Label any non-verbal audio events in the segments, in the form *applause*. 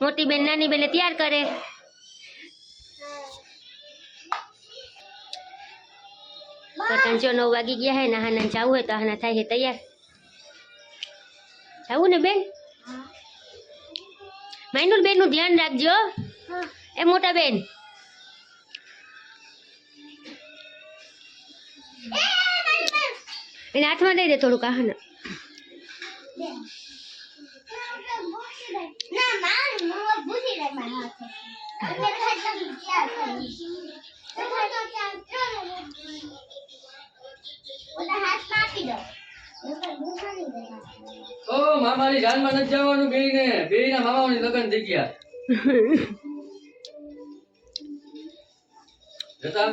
મોટી બેન નાની બેને તૈયાર કરે. ત્રણ જો નવ વાગી ગયા હે ને હાના જવું હોય તો આના થાય છે તૈયાર. જવું ને બેન? માઇનુલ બેનનું ધ્યાન રાખજો. એ મોટા બેન. એને હાથમાં દઈ દે થોડુંક આ ઓ મામાની જાનમાં નથી જવાનું બેયને બેયના મામાઓની લગ્ન થઈ ગયા. *laughs* જતા.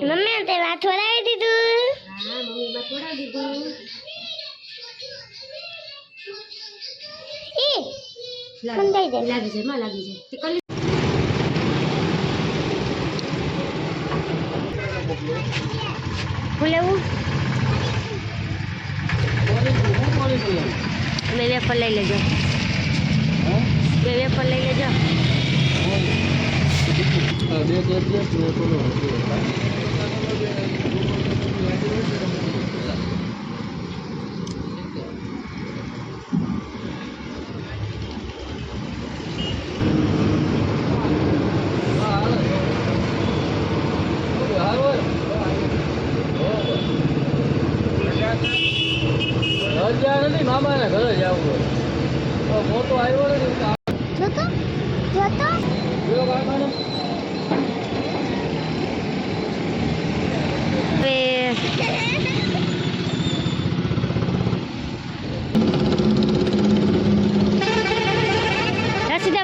મમ્મી તે વાત છોડાવી દીધું? હા મમ્મી વાત થોડા દીધું. લાગી જાય માં લાગી જાય તે કલી ફૂલેવું બે વેફર લઈ લેજો. બે વેફર લઈ લેજો. ત્યાં નથી મામાના ઘરે જ આવું ફોટો આવ્યો નથી જોતો?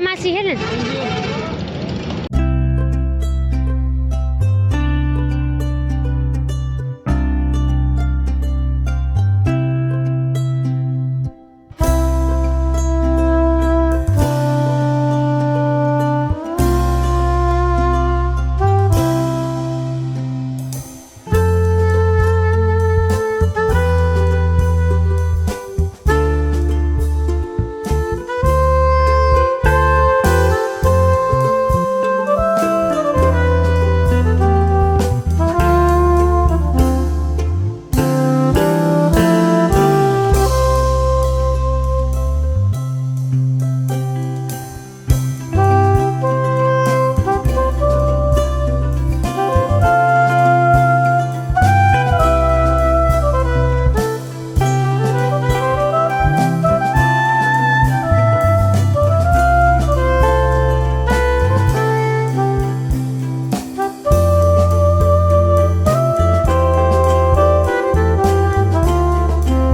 માસી હે ને?